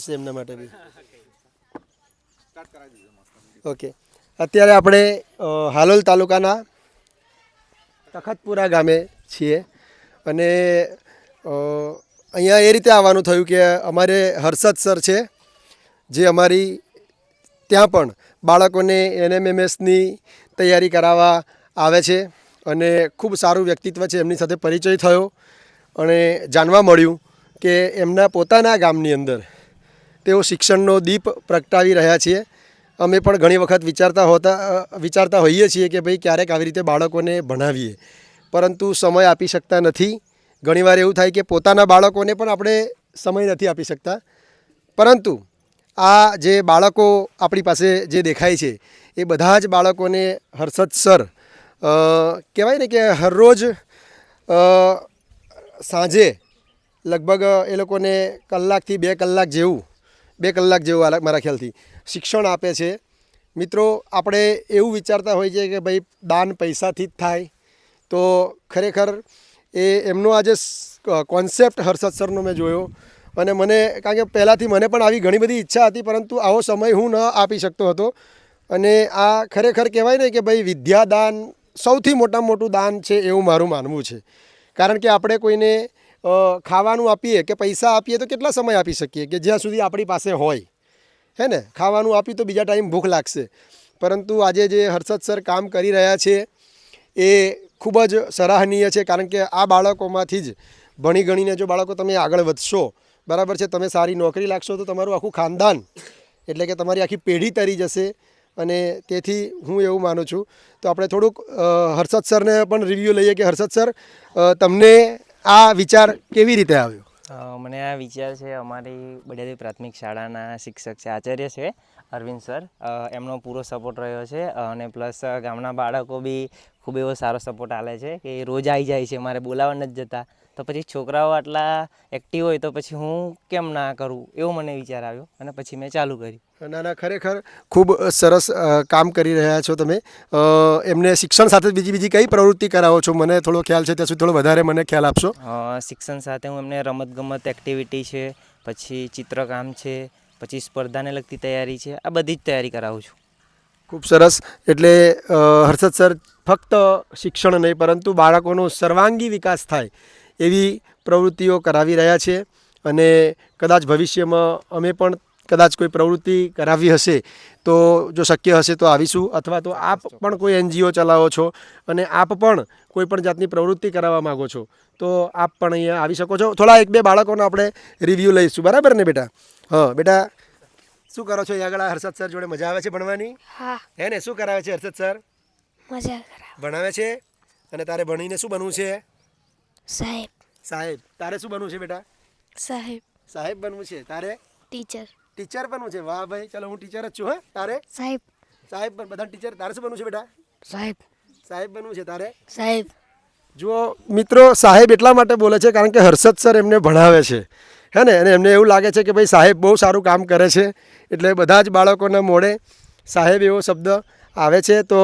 છે એમના માટે બી. ઓકે. અત્યારે આપણે હાલોલ તાલુકાના તખતપુરા ગામે છીએ. અને અહીંયા એ રીતે આવવાનું થયું કે અમારે હર્ષદ સર છે જે અમારી ત્યાં પણ બાળકોને એનએમએમએસની તૈયારી કરાવવા આવે છે અને ખૂબ સારું વ્યક્તિત્વ છે એમની સાથે પરિચય થયો અને જાણવા મળ્યું કે એમના પોતાના ગામની અંદર તેઓ શિક્ષણનો દીપ પ્રગટાવી રહ્યા છીએ. અમે પણ ઘણી વખત વિચારતા હોતા વિચારતા હોઈએ છીએ કે ભાઈ ક્યારેક આવી રીતે બાળકોને ભણાવીએ. પરંતુ સમય આપી શકતા નથી. ઘણીવાર એવું થાય કે પોતાના બાળકોને પણ આપણે સમય નથી આપી શકતા. પરંતુ આ જે બાળકો આપણી પાસે જે દેખાય છે, એ બધા જ બાળકોને હર્ષદ સર કહેવાય ને કે હરરોજ સાંજે લગભગ એ લોકોને કલાકથી બે કલાક જેવું બે કલાક જેવું મારા ખ્યાલથી શિક્ષણ આપે છે. મિત્રો, આપણે એવું વિચારતા હોઈએ છીએ કે ભાઈ, દાન પૈસાથી જ થાય. તો ખરેખર એ એમનો આ જે કોન્સેપ્ટ હર્ષદ સરનો મેં જોયો અને મને, કારણ કે પહેલાંથી મને પણ આવી ઘણી બધી ઈચ્છા હતી, પરંતુ આવો સમય હું ન આપી શકતો હતો. અને આ ખરેખર કહેવાય ને કે ભાઈ, વિદ્યાદાન સૌથી મોટામાં મોટું દાન છે એવું મારું માનવું છે. કારણ કે આપણે કોઈને ખાવાનું આપીએ કે પૈસા આપીએ તો કેટલા સમય આપી શકીએ કે જ્યાં સુધી આપણી પાસે હોય? હે ને? ખાવાનું આપી તો બીજા ટાઈમ ભૂખ લાગશે. પરંતુ આજે જે હર્ષદ સર કામ કરી રહ્યા છે, એ ખૂબ જ સરાહનીય છે, કારણ કે આ બાળકોમાંથી જ ભણી ગણીને જો બાળકો તમે આગળ વધશો, બરાબર છે, તમે સારી નોકરી લાગશો તો તમારું આખું ખાનદાન એટલે કે તમારી આખી પેઢી તરી જશે અને તેથી હું એવું માનું છું. તો આપણે થોડુંક હર્ષદ સરને પણ રિવ્યૂ લઈએ કે હર્ષદ સર તમને આ વિચાર કેવી રીતે આવ્યો? મને આ વિચાર છે, અમારી બડિયાદેવી પ્રાથમિક શાળાના શિક્ષક છે, આચાર્ય છે, અરવિંદ સર. એમનો પૂરો સપોર્ટ રહ્યો છે, અને પ્લસ ગામના બાળકો બી ખૂબ એવો સારો સપોર્ટ આલે છે કે રોજ આવી જાય છે મારે બોલાવવા નથી જતા. તો પછી છોકરાઓ આટલા એક્ટિવ હોય તો પછી હું કેમ ના કરું? એવો મને વિચાર આવ્યો અને પછી મેં ચાલુ કર્યું. ના ના ખરેખર ખૂબ સરસ કામ કરી રહ્યા છો તમે. એમને શિક્ષણ સાથે બીજી બીજી કઈ પ્રવૃત્તિ કરાવો છો? મને થોડો ખ્યાલ છે ત્યાં સુધી થોડો વધારે મને ખ્યાલ આપશો. શિક્ષણ સાથે હું એમને રમતગમત એક્ટિવિટી છે પછી ચિત્રકામ છે પછી સ્પર્ધાને લગતી તૈયારી છે આ બધી જ તૈયારી કરાવું છું. ખૂબ સરસ. એટલે હર્ષદ સર, ફક્ત શિક્ષણ નહીં, પરંતુ બાળકોનો સર્વાંગી વિકાસ થાય એવી પ્રવૃત્તિઓ કરાવી રહ્યા છે. અને કદાચ ભવિષ્યમાં અમે પણ કદાચ કોઈ પ્રવૃત્તિ કરાવી હશે, તો જો શક્ય હશે તો આવીશું. અથવા તો આપ પણ કોઈ એનજીઓ ચલાવો છો અને આપ પણ કોઈ પણ જાતની પ્રવૃત્તિ કરાવવા માગો છો, તો આપ પણ અહીંયા આવી શકો છો. થોડા એક બે બાળકોનો આપણે રિવ્યૂ લઈશું. બરાબર ને બેટા? હા, બેટા શું કરો છો આગળ? હર્ષદ સર જોડે મજા આવે છે ભણવાની? હા. હે ને? શું કરાવે છે હર્ષદ સર? મજા કરાવે. ભણાવે છે? અને તારે ભણીને શું બનવું છે? સાહેબ. સાહેબ. તારે શું બનવું છે બેટા? સાહેબ. સાહેબ બનવું છે. તારે? ટીચર. ટીચર બનવું છે? વાહ ભાઈ ચલો હું ટીચર જ છું હે. તારે? સાહેબ. સાહેબ પણ બધા ટીચર. તારે શું બનવું છે બેટા? સાહેબ. સાહેબ બનવું છે તારે? સાહેબ. જુઓ મિત્રો સાહેબ એટલા માટે બોલે છે કારણ કે હર્ષદ સર એમને ભણાવે છે. હે ને? અને એમને એવું લાગે છે કે ભાઈ સાહેબ બહુ સારું કામ કરે છે. એટલે બધા જ બાળકોના મોડે સાહેબ એવો શબ્દ આવે છે. તો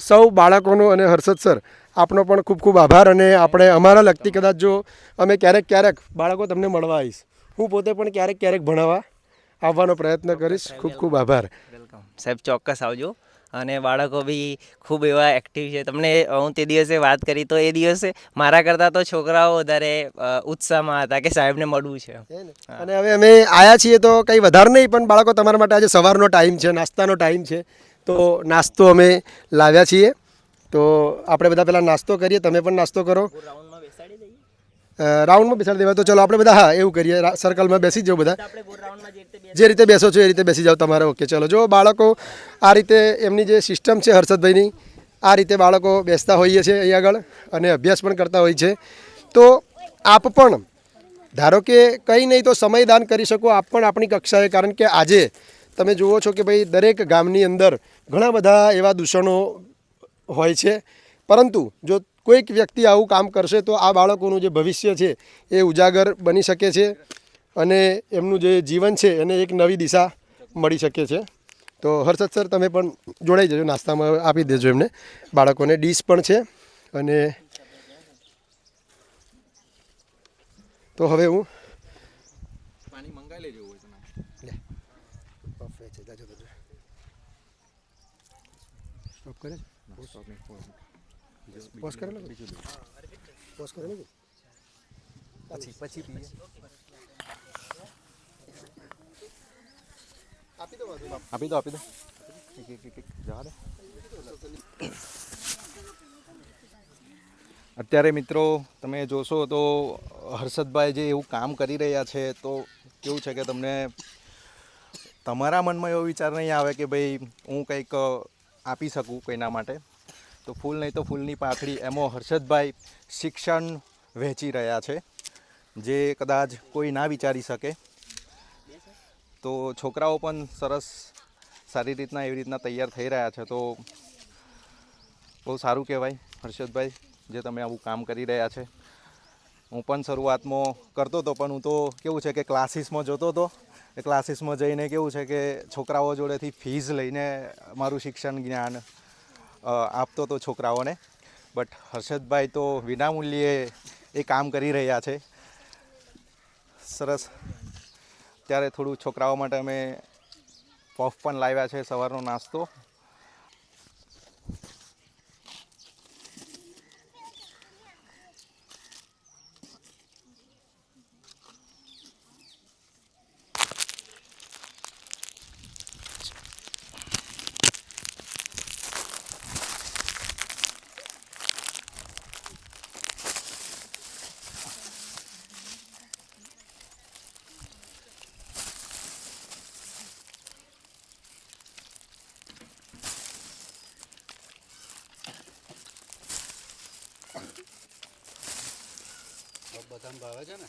સૌ બાળકોનો અને હર્ષદ સર, આપનો પણ ખૂબ ખૂબ આભાર અને આપણે અમારા લગતી કદાચ જો અમે ક્યારેક ક્યારેક બાળકો તમને મળવા આવીશ. હું પોતે પણ ક્યારેક ક્યારેક ભણાવવા આવવાનો પ્રયત્ન કરીશ. ખૂબ ખૂબ આભાર. વેલકમ. સાહેબ, ચોક્કસ આવજો. અને બાળકો બી ખૂબ એવા એક્ટિવ છે. તમને હું તે દિવસે વાત કરી તો એ દિવસે મારા કરતાં તો છોકરાઓ વધારે ઉત્સાહમાં હતા કે સાહેબને મળવું છે. અને હવે અમે આવ્યા છીએ તો કંઈ વધારે નહીં, પણ બાળકો તમારા માટે આજે સવારનો ટાઈમ છે, નાસ્તાનો ટાઈમ છે. તો નાસ્તો અમે લાવ્યા છીએ. તો આપણે બધા પહેલાં નાસ્તો કરીએ, તમે પણ નાસ્તો કરો રાઉન્ડમાં બેસાડી દઈએ અ, રાઉન્ડમાં બેસાડી દેવા તો ચલો આપણે બધા હા એવું કરીએ સર્કલમાં બેસી જાઓ બધા. જે રીતે બેસો છો એ રીતે બેસી જાઓ તમારે ઓકે ચલો. જો બાળકો આ રીતે એમની જે સિસ્ટમ છે હર્ષદભાઈની આ રીતે બાળકો બેસતા હોઈએ છે અહીં આગળ અને અભ્યાસ પણ કરતા હોય છે. તો આપ પણ ધારો કે કંઈ નહીં તો સમયદાન કરી શકો આપ પણ આપણી કક્ષાએ કારણ કે આજે તમે જુઓ છો કે ભાઈ દરેક ગામની અંદર ઘણા બધા એવા દૂષણો હોય છે. પરંતુ જો કોઈક વ્યક્તિ આવું કામ કરશે તો આ બાળકોનું જે ભવિષ્ય છે એ ઉજાગર બની શકે છે અને એમનું જે જીવન છે એને એક નવી દિશા મળી શકે છે. તો હર્ષદ સર તમે પણ જોડાઈ જજો. નાસ્તામાં આપી દેજો એમને. બાળકોને ડીશ પણ છે અને તો હવે હું પાણી મંગાવી લે. ઓફ છે. જાજો બધું સ્ટોપ કરે પોઝ કરેલો પોઝ કરેલો પછી પછી પીએ આપી દો આપી દો આપી દો એક એક એક જવા દે અત્યારે મિત્રો તમે જોશો તો હર્ષદભાઈ જે એવું કામ કરી રહ્યા છે તો કેવું છે કે તમને તમારા મનમાં એવો વિચાર નહીં આવે કે ભાઈ હું કંઈક આપી શકું કોઈના માટે તો ફૂલ નહીં તો ફૂલની પાખડી એમાં હર્ષદભાઈ શિક્ષણ વહેંચી રહ્યા છે, જે કદાચ કોઈ ના વિચારી શકે. તો છોકરાઓ પણ સરસ સારી રીતના એવી રીતના તૈયાર થઈ રહ્યા છે, તો બહુ સારું કહેવાય હર્ષદભાઈ, જે તમે આવું કામ કરી રહ્યા છે. હું પણ શરૂઆતમાં કરતો હતો પણ હું તો કેવું છે કે ક્લાસીસમાં જતો હતો એ ક્લાસીસમાં જઈને કેવું છે કે છોકરાઓ જોડેથી ફીઝ લઈને મારું શિક્ષણ જ્ઞાન આપતો હતો છોકરાઓને. બટ હર્ષદભાઈ તો વિનામૂલ્યે એ કામ કરી રહ્યા છે. સરસ. ત્યારે થોડું છોકરાઓ માટે અમે પફ પણ લાવ્યા છે સવારનો નાસ્તો. બધાને ભાવે છે ને?